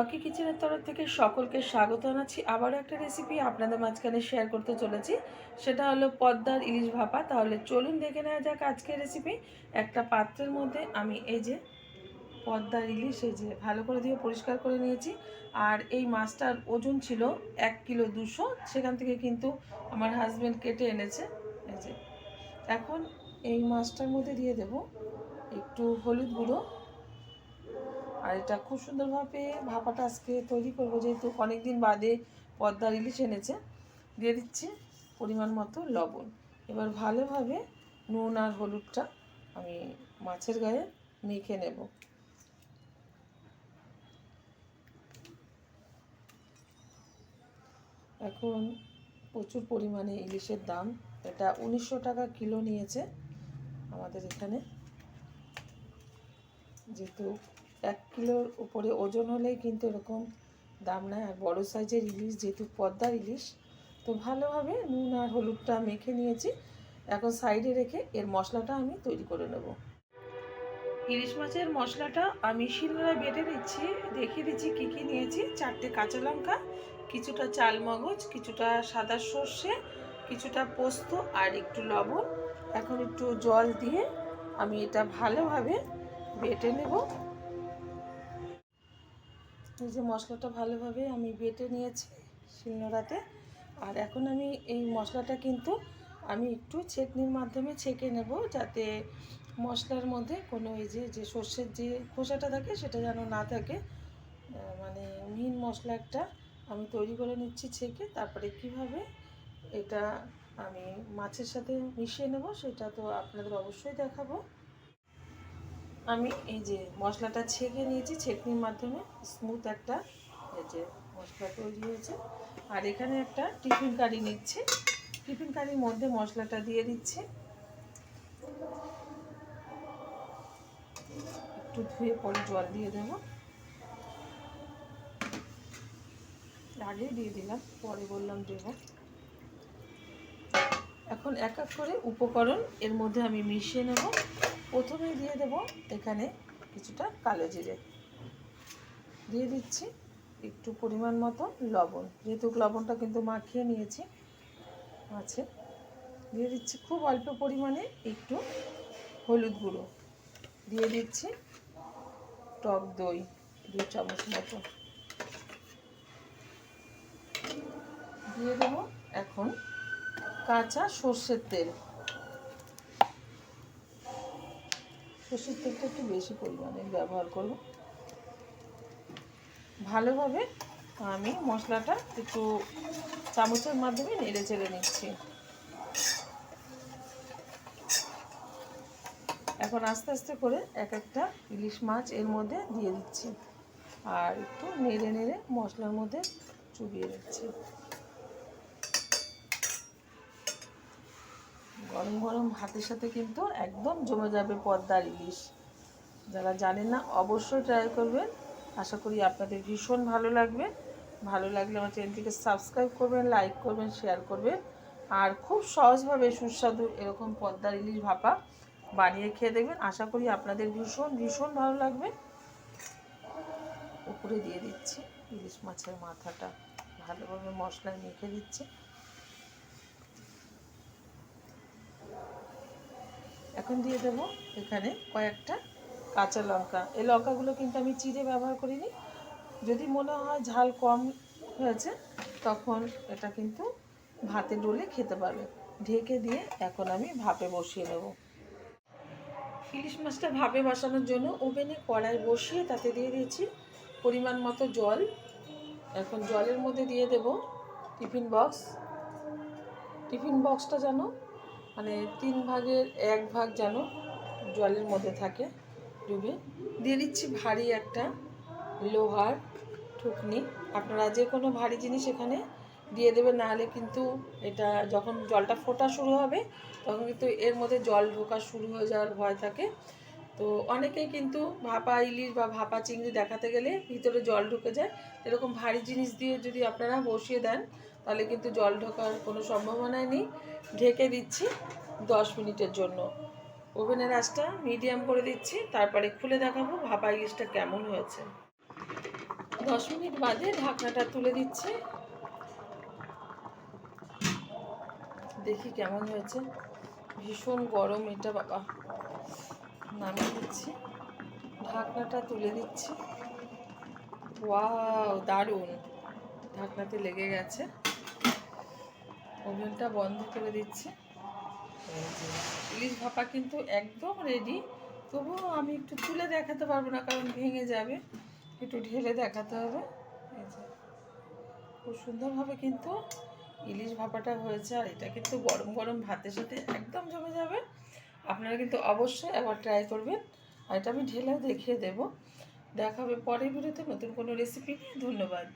Rocky কিচেনের তরফ থেকে সকলকে স্বাগত জানাচ্ছি। আবারও একটা রেসিপি আপনাদের মাঝখানে শেয়ার করতে চলেছি। সেটা হলো পদ্মার ইলিশ ভাপা। তাহলে চলুন দেখে নেওয়া যাক আজকের রেসিপি একটা পাত্রের মধ্যে আমি এই যে পদ্মার ইলিশ, এই যে ভালো করে দিয়ে পরিষ্কার করে নিয়েছি। আর এই মাছটার ওজন ছিল এক কিলো দুশো। সেখান থেকে কিন্তু আমার হাজব্যান্ড কেটে এনেছে। এই যে, এখন এই মাছটার মধ্যে দিয়ে দেব একটু হলুদ গুঁড়ো। আর এটা খুব সুন্দরভাবে ভাপাটা আজকে তৈরি করব, যেহেতু অনেক দিন বাদে পদ্মার ইলিশ এনেছে। দিয়ে দিচ্ছি পরিমাণ মতো লবণ। এবার ভালোভাবে নুন আর হলুদটা আমি মাছের গায়ে মেখে নেব। এখন প্রচুর পরিমাণে ইলিশের দাম। এটা উনিশশো টাকা কিলো নিয়েছে আমাদের এখানে। যেহেতু এক কিলোর উপরে ওজন হলেই কিন্তু এরকম দাম নেয়। আর বড়ো সাইজের ইলিশ, যেহেতু পদ্মার ইলিশ, তো ভালোভাবে নুন আর হলুদটা মেখে নিয়েছি। এখন সাইডে রেখে এর মশলাটা আমি তৈরি করে নেব। ইলিশ মাছের মশলাটা আমি শিলনোড়ায় বেটে দিচ্ছি দেখিয়ে দিচ্ছি কী কী নিয়েছি। চারটে কাঁচা লঙ্কা, কিছুটা চাল মগজ, কিছুটা সাদা সর্ষে, কিছুটা পোস্ত আর একটু লবণ। এখন একটু জল দিয়ে আমি এটা ভালোভাবে বেটে নেব। এই যে মশলাটা ভালোভাবে আমি বেটে নিয়েছি শিলনোড়াতে। আর এখন আমি এই মশলাটা কিন্তু আমি একটু ছেঁকনির মাধ্যমে ছেঁকে নেব যাতে মশলার মধ্যে কোনো এই যে যে সর্ষের যে খোসাটা থাকে সেটা যেন না থাকে। মানে মিহিন মশলা একটা আমি তৈরি করে নিচ্ছি ছেঁকে। তারপরে কীভাবে এটা আমি মাছের সাথে মিশিয়ে নেব সেটা তো আপনাদের অবশ্যই দেখাবো। আমি এই যে মশলাটা ছেঁকে নিয়েছি, ছেঁকনির মাধ্যমে স্মুথ একটা এই যে মশলা তৈরি হয়েছে। আর এখানে একটা টিফিন কারি নিচ্ছি। টিফিন কারির মধ্যে মশলাটা দিয়ে দিচ্ছি। একটু ধুয়ে পরে জল দিয়ে দেবো। আগে দিয়ে দিলাম, পরে বললাম দেবো। এখন এক এক করে উপকরণ এর মধ্যে আমি মিশিয়ে নেব। প্রথমে দিয়ে দেব এখানে কিছুটা কালো জিরে। দিয়ে দিচ্ছি একটু পরিমাণ মতো লবণ। যেহেতু লবণটা কিন্তু মাখিয়ে নিয়েছি, আছে। দিয়ে দিচ্ছি খুব অল্প পরিমাণে একটু হলুদ গুঁড়ো। দিয়ে দিচ্ছি টক দই দু চামচ মতো। দিয়ে দেবো এখন কাঁচা সর্ষের তেল। সর্ষের তেলটা একটু বেশি পরিমাণে ব্যবহার করব। ভালোভাবে আমি মশলাটা একটু চামচের মাধ্যমে নেড়ে চেড়ে নিচ্ছি। এখন আস্তে আস্তে করে এক একটা ইলিশ মাছ এর মধ্যে দিয়ে দিচ্ছি। আর একটু নেড়ে নেড়ে মশলার মধ্যে চুবিয়ে দিচ্ছি গরম গরম ভাতের সাথে কিন্তু একদম জমে যাবে পদ্মার ইলিশ। যারা জানেন না, অবশ্যই ট্রাই করবেন। আশা করি আপনাদের ভীষণ ভালো লাগবে। ভালো লাগলে আমার চ্যানেলটিকে সাবস্ক্রাইব করবেন লাইক করবেন শেয়ার করবেন। আর খুব সহজভাবে সুস্বাদু এরকম পদ্মার ইলিশ ভাপা বানিয়ে খেয়ে দেখবেন। আশা করি আপনাদের ভীষণ ভীষণ ভালো লাগবে। উপরে দিয়ে দিচ্ছি ইলিশ মাছের মাথাটা। ভালোভাবে মশলায় মেখে দিচ্ছি। এখন দিয়ে দেব এখানে কয়েকটা কাঁচা লঙ্কা। এই লঙ্কাগুলো কিন্তু আমি চিড়ে ব্যবহার করিনি। যদি মনে হয় ঝাল কম হয়েছে, তখন এটা কিন্তু ভাতে ডলে খেতে পারবে। ঢেকে দিয়ে এখন আমি ভাপে বসিয়ে নেব ইলিশ মাছটা ভাপে বসানোর জন্য ওভেনে কড়াই বসিয়ে তাতে দিয়ে দিয়েছি পরিমাণ মতো জল। এখন জলের মধ্যে দিয়ে দেব টিফিন বক্স। টিফিন বক্সটা যেন মানে তিন ভাগের এক ভাগ যেন জলের মধ্যে থাকে ডুবে। দিয়ে দিচ্ছি ভারী একটা লোহার ঠুকনি। আপনারা যে কোনো ভারী জিনিস এখানে দিয়ে দেবেন নাহলে কিন্তু এটা যখন জলটা ফোটা শুরু হবে, তখন কিন্তু এর মধ্যে জল ঢোকা শুরু হয়ে যাওয়ার ভয় থাকে। তো অনেকেই কিন্তু ভাপা ইলিশ বা ভাপা চিংড়ি দেখাতে গেলে ভিতরে জল ঢুকে যায়। এরকম ভারী জিনিস দিয়ে যদি আপনারা বসিয়ে দেন তাহলে কিন্তু জল ঢোকার কোনো সম্ভাবনাই নেই। ঢেকে দিচ্ছি দশ মিনিটের জন্য। ওভেনের আঁচটা মিডিয়াম করে দিচ্ছি, তারপরে খুলে দেখাবো ভাপা ইলিশটা কেমন হয়েছে। দশ মিনিট বাদে ঢাকনাটা তুলে দিচ্ছি। দেখি কেমন হয়েছে। ভীষণ গরম এটা, বাবা। নামিয়ে দিচ্ছি। ঢাকনাটা তুলে দিচ্ছি। ওয়াও, দারুণ। ঢাকনাতে লেগে গেছে। ওভেনটা বন্ধ করে দিচ্ছি। ইলিশ ভাপা কিন্তু একদম রেডি তবুও আমি একটু তুলে দেখাতে পারব না, কারণ ভেঙে যাবে। একটু ঢেলে দেখাতে হবে। খুব সুন্দরভাবে কিন্তু ইলিশ ভাপাটা হয়েছে, আর এটা কিন্তু গরম গরম ভাতের সাথে একদম জমে যাবে। আপনারা কিন্তু অবশ্যই একবার ট্রাই করবেন। আর এটা আমি ঢেলেও দেখিয়ে দেবো। দেখা হবে পরের ভিডিওতে নতুন কোনো রেসিপি ধন্যবাদ।